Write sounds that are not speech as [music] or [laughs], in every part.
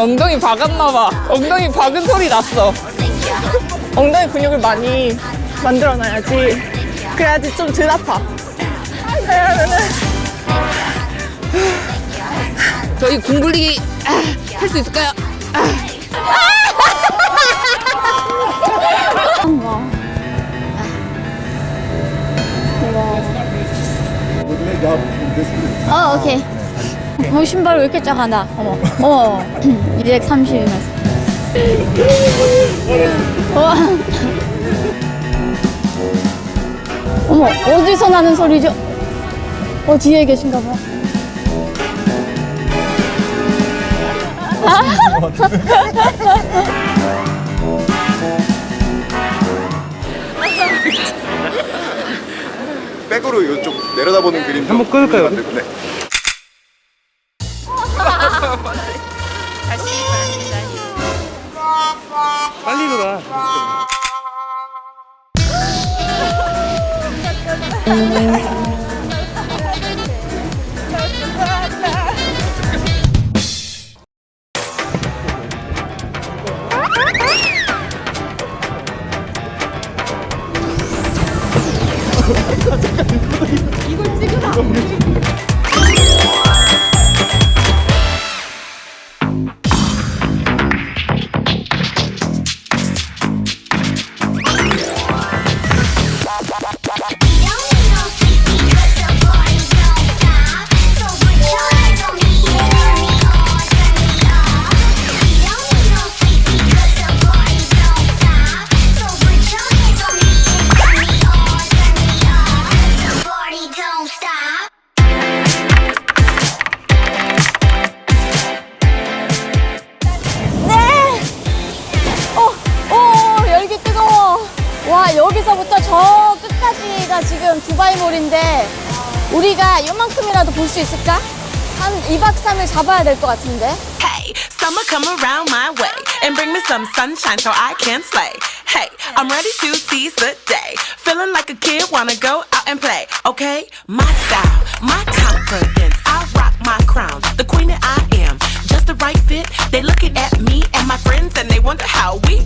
엉덩이 박았나봐. 엉덩이 박은 소리 났어. 엉덩이 근육을 많이 만들어놔야지. 그래야지 좀 덜 아파. 저희 궁굴리기 할 수 있을까요? 어, 오케이. 어, 신발 왜 이렇게 작아, 나. 어머, 어머. [clears throat] 230이면서. 어. 어머, 어디서 나는 소리죠? 어, 뒤에 계신가 봐. 백으로 이쪽 내려다보는 그림 한번 끌까요? 네. Don't 지금 두바이몰인데, 우리가 요만큼이라도 볼 수 있을까? 한 2박 3일 잡아야 될 것 같은데. Hey, summer come around my way and bring me some sunshine so I can slay. Hey, I'm ready to seize the day. Feeling like a kid, wanna go out and play. Okay, my style, my confidence. I rock my crown, the queen that I am. Just the right fit. They looking at me and my friends and they wonder how we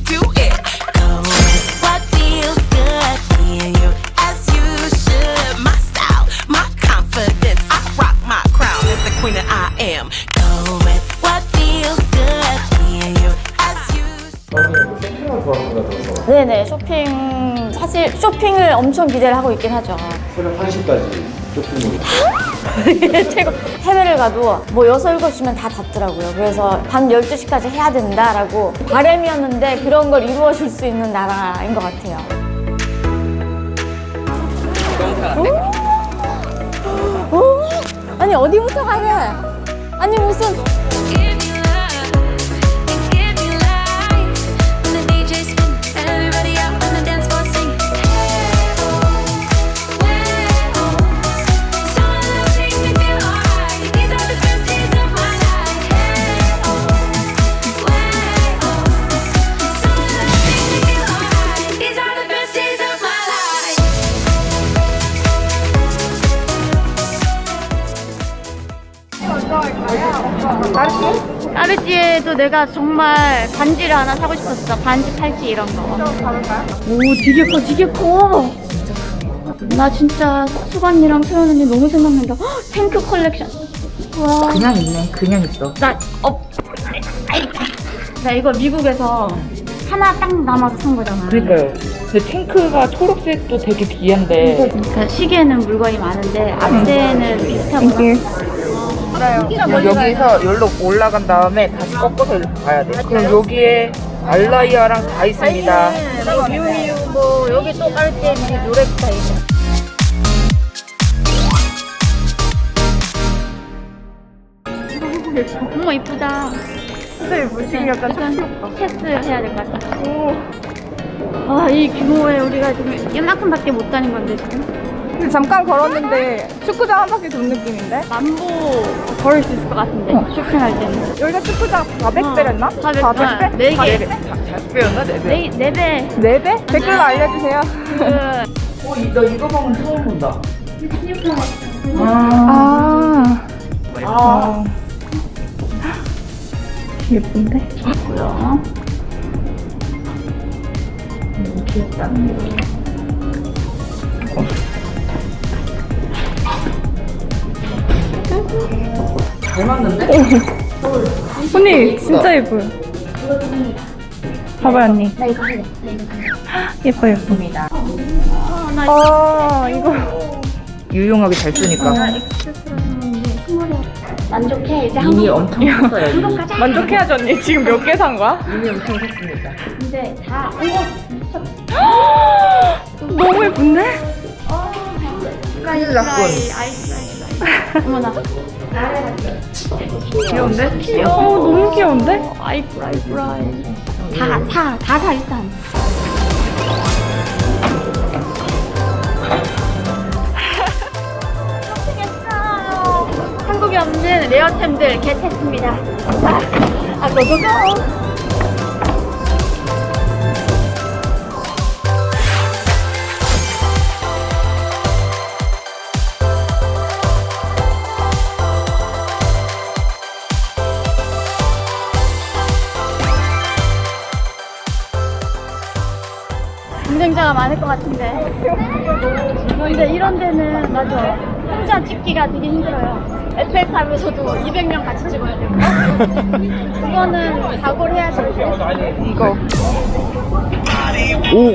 엄청 기대를 하고 있긴 하죠. 새벽 1시까지 쇼핑몰이 [laughs] 최고. 해외를 가도 뭐 6, 7시면 다 닫더라고요. 그래서 밤 12시까지 해야 된다라고 바램이었는데 그런 걸 이루어줄 수 있는 나라인 것 같아요. 오! 오! 아니, 어디부터 가래? 아니, 무슨. 까르띠에도 내가 정말 반지를 하나 사고 싶었어. 반지, 팔찌 이런 거. 오, 되게 커, 되게 커. 나 진짜 수관이랑 소연 언니 너무 생각난다. 헉, 탱크 컬렉션. 와, 그냥 있네. 그냥 있어. 나, 어, 아이, 나 이거 미국에서 하나 딱 남아서 산 거잖아. 그러니까요. 근데 탱크가 초록색도 되게 귀한데 그러니까 시계는 물건이 많은데 앞세는 비슷하구나. 여기서 여기로 올라간 다음에 다시 꺾어서 이렇게 가야 돼. 그럼 여기에 알라이아랑 다 있습니다. 미우미우 뭐 여기 또 까르띠에 노래 스타일. 어머 이쁘다. 근데 뭐 지금 약간 약간 테스트 해야 될 것 같아. 아, 이 규모에 우리가 지금 이만큼밖에 못 다닌 건데 지금 근데 잠깐 걸었는데 축구장 한 바퀴 돈 느낌인데? 만보 걸을 수 있을 것 같은데 쇼핑할 때는. 여기가 축구장 400배랬나? 400, 400배? 네 개. 40배였나? 4배? 네, 네 배. 4배? 댓글로 알려주세요. 그 어, 이- 나 이거 보면 처음 본다. 아. 아, 예쁜데? 있고요. 잘 맞는데? 언니 진짜 예뻐요. 봐봐요 언니. 나 이거 할래. 나 이거 할래. [gasps] 예뻐 예쁩니다. 아 이거 유용하게 잘 쓰니까. 만족해. 이제 이미 한국 엄청 컸어요. 이미. 가자. 만족해야죠 언니. 지금 몇 개 산 거야? 이미 엄청 컸습니다. 근데 다 이거 [gasps] 너무 예쁜데? 스카일라군. 어머나. 귀여운데? 어 너무 귀여운데? 다 사. 다 사 일단. 한국에 없는 레어템들 겟했습니다. 아, 아, 고고고. 경쟁자가 많을 것 같은데. 근데 이런 데는 맞아. 혼자 찍기가 되게 힘들어요. 에펠탑에서도 200명 같이 찍어야 되고. 그거는 각오를 해야지. 이거. 오!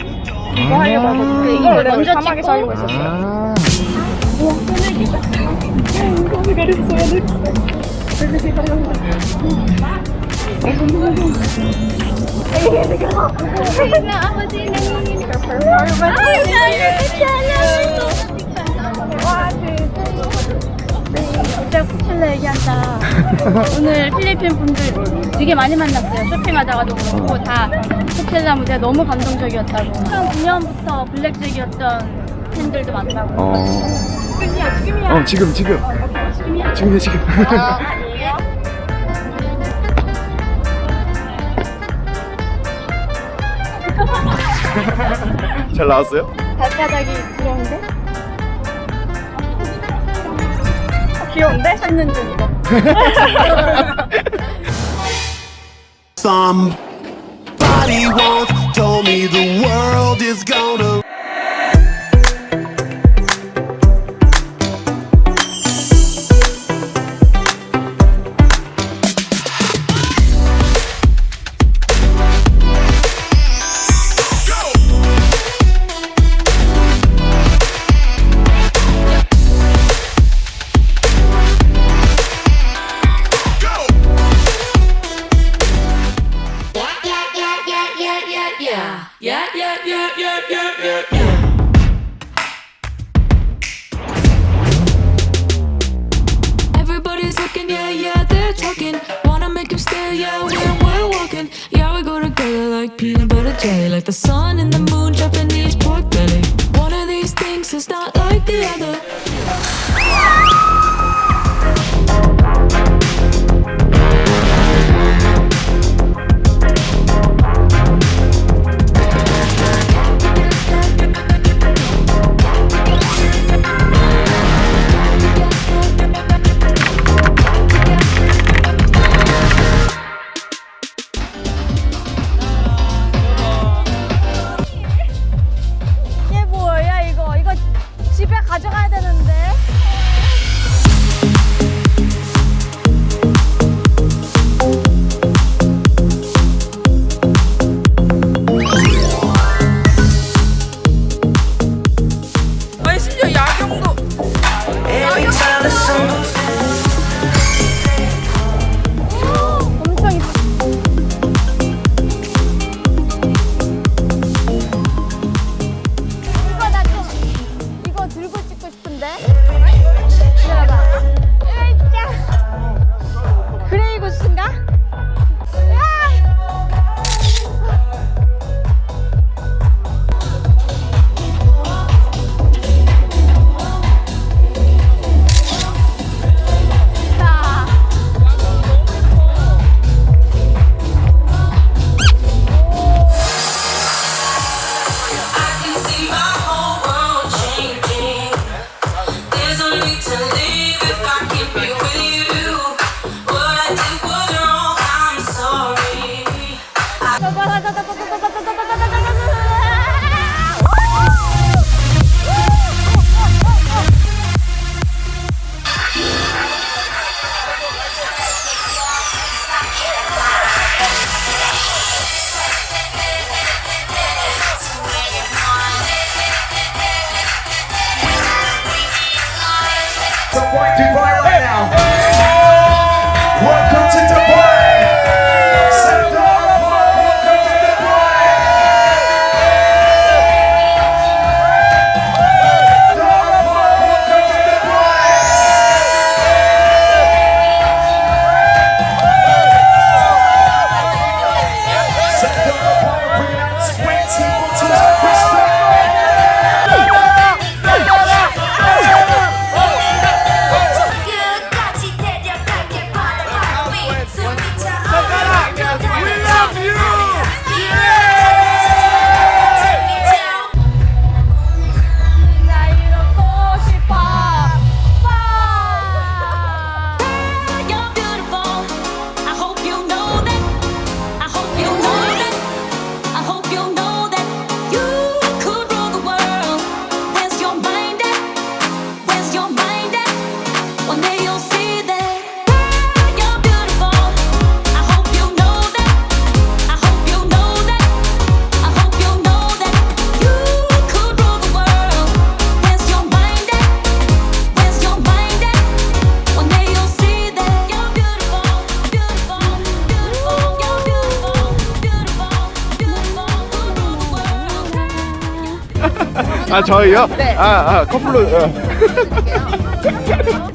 이거 하려고 하거든. 이걸 원래 먼저 사막에서 찍고? 하려고 했었어요. 아. 진짜 쿠칠레 얘기한다. 오늘 필리핀 분들 되게 많이 만났어요. 쇼핑하다가도 그렇고 다 쿠칠라 무대 너무 감동적이었다고. 2009년부터 블랙잭이었던 팬들도 만나고. 어. 지금이야, 지금이야. 어, 지금, 지금. 지금이야. 지금 잘 나왔어요? 발바닥이 부러운데? 귀여운데? 찾는 중이다. Somebody once told me the world is gonna they're talking. Wanna make him stay, yeah, when we're walking. Yeah, we go together like peanut butter jelly. Like the sun and the moon, Japanese pork belly. One of these things is not like the other. 아 저희요? 네. 아, 아 커플로 어. [laughs]